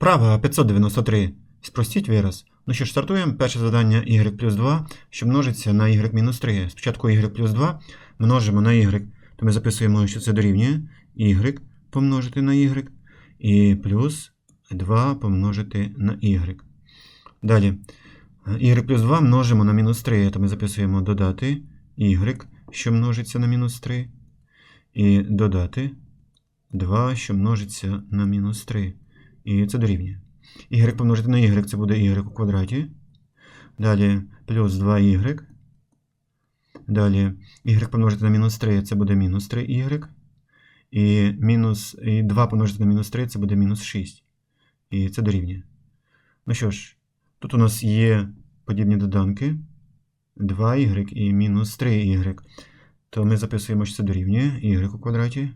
Вправа 593. Спростіть вираз. Ну що ж, стартуємо. Перше завдання y плюс 2, що множиться на y мінус 3. Спочатку y плюс 2 множимо на y, то ми записуємо, що це дорівнює y помножити на y і плюс 2 помножити на y. Далі y плюс 2 множимо на мінус 3, то ми записуємо додати y, що множиться на мінус 3, і додати 2, що множиться на мінус 3. І це дорівнює. Y помножити на y це буде y у квадраті. Далі плюс 2y. Далі y помножити на мінус 3 це буде мінус 3y. І, мінус, і 2 помножити на мінус 3 це буде мінус 6. І це дорівнює. Ну що ж, тут у нас є подібні доданки. 2y і мінус 3y. То ми записуємо, що це дорівнює y у квадраті.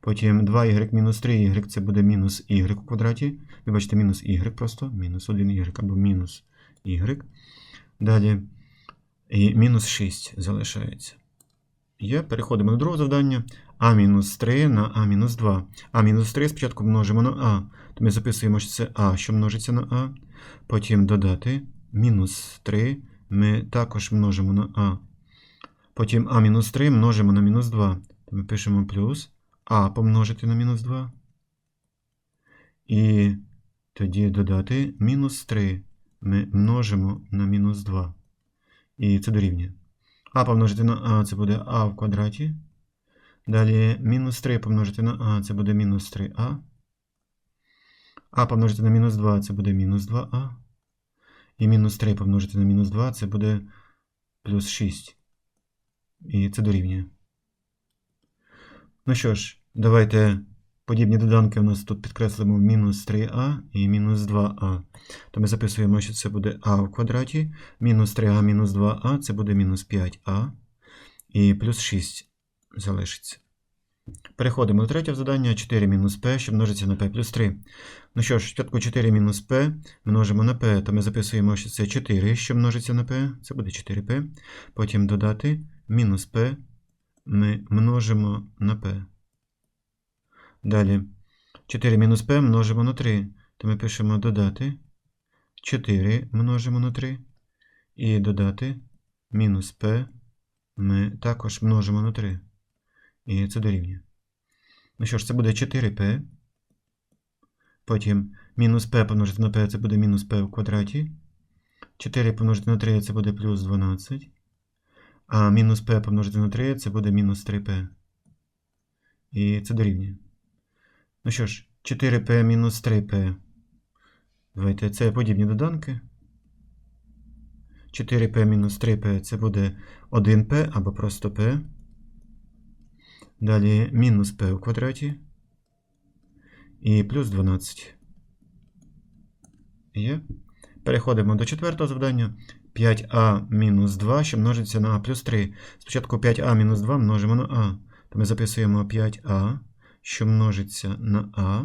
Потім 2y мінус 3y це буде мінус y у квадраті. Ви бачите, мінус y просто, мінус 1y або мінус y. Далі і мінус 6 залишається. Є, переходимо до другого завдання. а мінус 3 на а мінус 2. а мінус 3 спочатку множимо на а. То ми записуємо, що це а, що множиться на а. Потім додати мінус 3 ми також множимо на а. Потім а мінус 3 множимо на мінус 2. То ми пишемо плюс а помножити на мінус 2. І тоді додати мінус 3 ми множимо на мінус 2. І це дорівнює. А помножити на а це буде а в квадраті. Далі мінус 3 помножити на а це буде мінус 3а. А помножити на мінус 2 це буде мінус 2а. І мінус 3 помножити на мінус 2 це буде плюс 6. І це дорівнює. Ну що ж, давайте подібні доданки у нас тут підкреслимо мінус 3а і мінус 2а. То ми записуємо, що це буде а в квадраті. Мінус 3а мінус 2а це буде мінус 5а. І плюс 6 залишиться. Переходимо до третього завдання. 4 мінус p, що множиться на p плюс 3. Ну що ж, спочатку 4 мінус p множимо на p, то ми записуємо, що це 4, що множиться на p, це буде 4p. Потім додати мінус p ми множимо на p. Далі 4 мінус p множимо на 3, то ми пишемо додати 4 множимо на 3. І додати мінус p ми також множимо на 3. І це дорівнює. Ну що ж, це буде 4p. Потім мінус p помножити на p це буде мінус p в квадраті. 4 помножити на 3 це буде плюс 12. А мінус p помножити на 3 це буде мінус 3p. І це дорівнює. Ну що ж, 4p мінус 3p. Давайте це подібні доданки. 4p мінус 3p це буде 1p або просто p. Далі мінус p у квадраті. І плюс 12. Є. Переходимо до четвертого завдання. 5а мінус 2, що множиться на а плюс 3. Спочатку 5а мінус 2 множимо на а. То ми записуємо 5а, що множиться на а.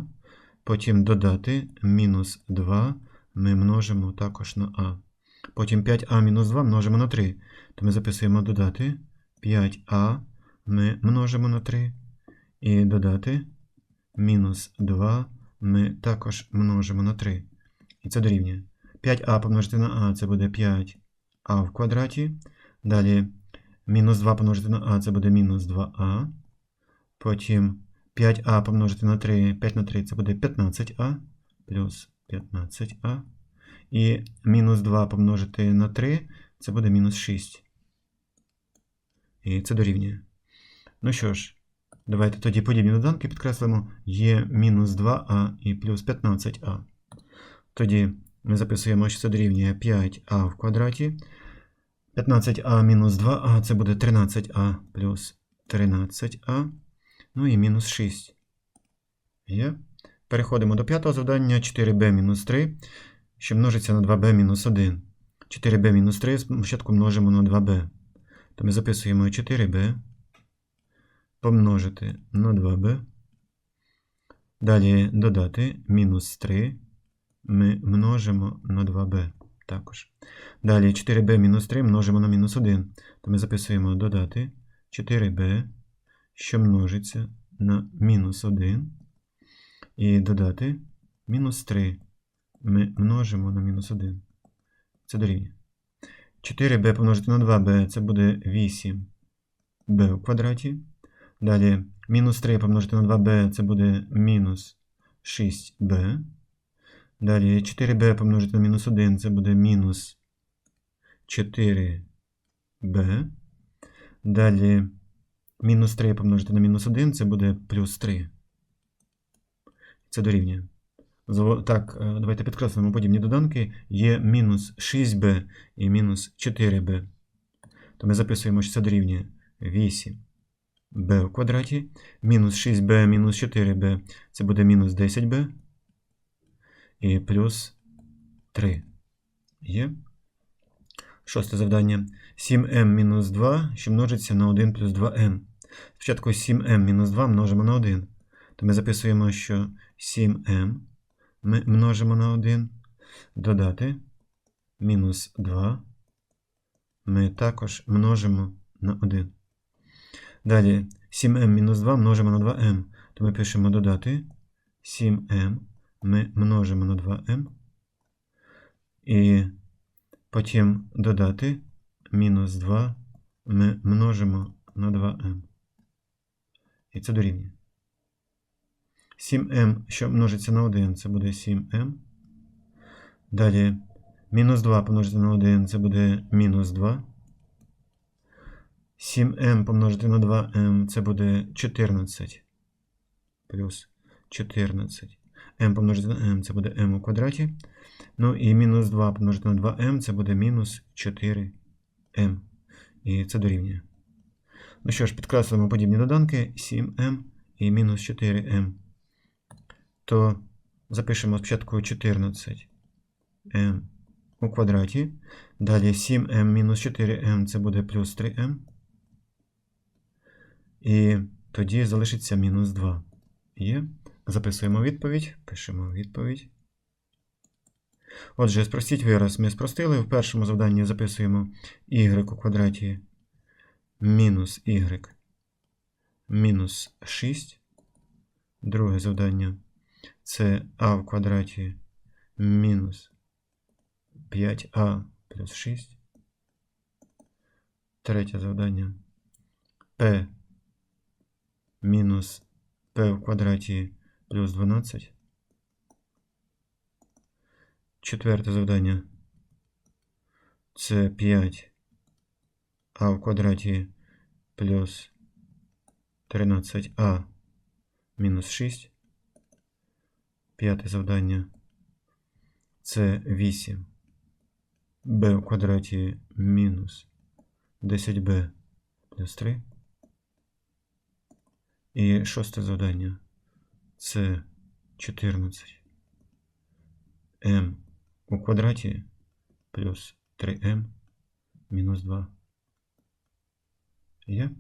Потім додати мінус 2 ми множимо також на а. Потім 5а мінус 2 множимо на 3. То ми записуємо додати 5а ми множимо на 3. І додати мінус 2 ми також множимо на 3. І це дорівнює. 5а помножити на а це буде 5а в квадраті. Далі мінус 2 помножити на а це буде мінус 2а. Потім 5а помножити на 3, 5 на 3 це буде 15а плюс 15а. І мінус 2 помножити на 3 це буде мінус 6. І це дорівнює. Ну що ж, давайте тоді подібні доданки підкреслимо. Є мінус 2а і плюс 15а. Тоді ми записуємо, що це дорівнює 5а в квадраті. 15а мінус 2а це буде 13а плюс 13а. Ну і мінус 6. Є. Переходимо до п'ятого завдання. 4b мінус 3, що множиться на 2b мінус 1. 4b мінус 3 спочатку множимо на 2b. То ми записуємо 4b помножити на 2b. Далі додати мінус 3 ми множимо на 2b також. Далі 4b мінус 3 множимо на мінус 1. То ми записуємо додати 4b, що множиться на мінус 1. І додати мінус 3 ми множимо на мінус 1. Це дорівнює. 4b помножити на 2b це буде 8b у квадраті. Далі мінус 3 помножити на 2b це буде мінус 6b. Далі 4b помножити на мінус 1 це буде мінус 4b. Далі мінус 3 помножити на мінус 1 це буде плюс 3. Це дорівнює. Так, е, давайте підкреслимо подібні доданки. Є мінус 6b і мінус 4b. То ми записуємо, що це дорівнює 8b в квадраті. Мінус 6b мінус 4b це буде мінус 10b. І плюс 3. Є. Шосте завдання. 7m мінус 2, що множиться на 1 плюс 2m. Спочатку 7m мінус 2 множимо на 1. То ми записуємо, що 7m ми множимо на 1. Додати мінус 2. Ми також множимо на 1. Далі 7m мінус 2 множимо на 2m. То ми пишемо додати 7m ми множимо на 2m. І потім додати мінус 2 ми множимо на 2m. І це дорівнює. 7m, що множиться на 1, це буде 7m. Далі мінус 2 помножити на 1, це буде мінус 2. 7m помножити на 2m, це буде 14. Плюс 14. M помножити на m, це буде m у квадраті. Ну і мінус 2 помножити на 2m, це буде мінус 4m. І це дорівнює. Ну що ж, підкреслимо подібні доданки 7m і мінус 4m. То запишемо спочатку 14m у квадраті. Далі 7m мінус 4m це буде плюс 3m. І тоді залишиться мінус 2. Є. Записуємо відповідь. Пишемо відповідь. Отже, спростіть вираз. Ми спростили. В першому завданні записуємо y у квадраті мінус y мінус 6. Друге завдання це а в квадраті мінус 5а плюс 6. Третє завдання p мінус p в квадраті плюс 12. Четверте завдання це 5 а в квадраті плюс 13а мінус 6. П'яте завдання це 8 b в квадраті мінус 10b плюс 3. І шосте завдання це 14 М у квадраті плюс 3М мінус 2. Є?